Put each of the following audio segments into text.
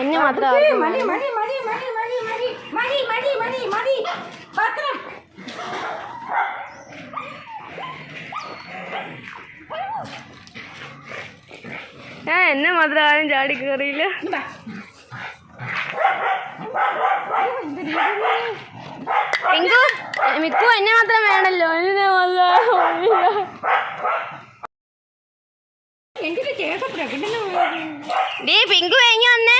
എന്നെ മാത്രം മതി മതി മതി മതി മതി മതി മതി മതി മതി മതി പത്രം. ഞാൻ എന്നെ മാത്രം ആരും ചാടി കയറിയില്ല എങ്കു മിക്കു എന്നെ മാത്രം വേണല്ലോ. എന്നെ മാത്രം എന്തിനാ ചേട്ട പ്രകടനം. ഡീ പിങ്കു കഴിഞ്ഞു വന്നേ?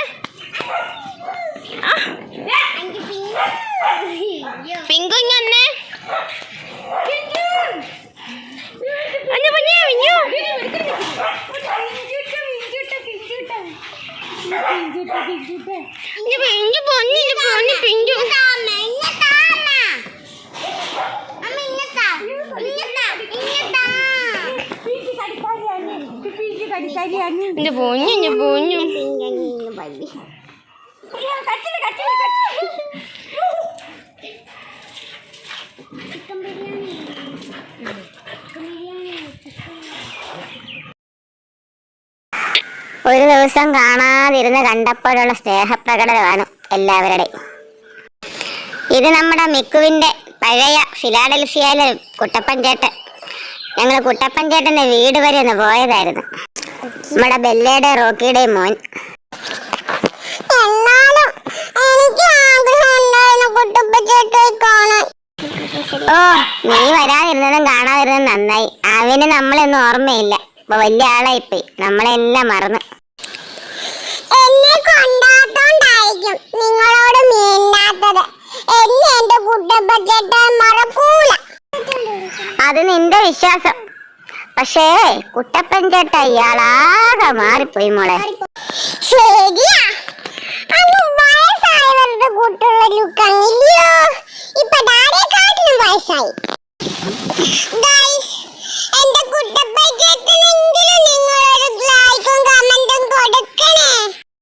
എന്റെ പൊന്നു എന്റെ പൊന്നു കച്ചിൽ കച്ചിൽ കച്ചിൽ. ഒരു ദിവസം കാണാതിരുന്ന് കണ്ടപ്പോഴുള്ള സ്നേഹപ്രകടനമാണ് എല്ലാവരുടെയും. ഇത് നമ്മുടെ മിക്കുവിന്റെ പഴയ ഫിലാഡൽഫിയയിലെ കുട്ടപ്പൻ ചേട്ടൻ. ഞങ്ങൾ കുട്ടപ്പൻ ചേട്ടന്റെ വീട് വരെ ഒന്ന് പോയതായിരുന്നു. നമ്മുടെ ബെല്ലയുടെ റോക്കിയുടെയും മോൻ. ഓ നീ വരാതിരുന്നതും കാണാതിരുന്നതും നന്നായി. അവന് നമ്മളൊന്നും ഓർമ്മയില്ല. ഇപ്പൊ വലിയ ആളായിപ്പോയി. നമ്മളെല്ലാം മറന്നു. കൊണ്ടാത്തോണ്ടായിരിക്കും നിങ്ങളോട് മിണ്ടാത്തത്. എന്നെ എന്റെ കുട്ടപ്പ ചേട്ടൻ മറക്കൂല. അത് നിന്റെ വിശ്വാസം. പക്ഷേ കുട്ടപ്പൻ ചേട്ട ഇയാളാകെ മാറിപ്പോയി മോളെ. ശരിയാ. അത് വയസ്സായവരുടെ കൂട്ടുള്ള ലുക്കാണില്ലയോ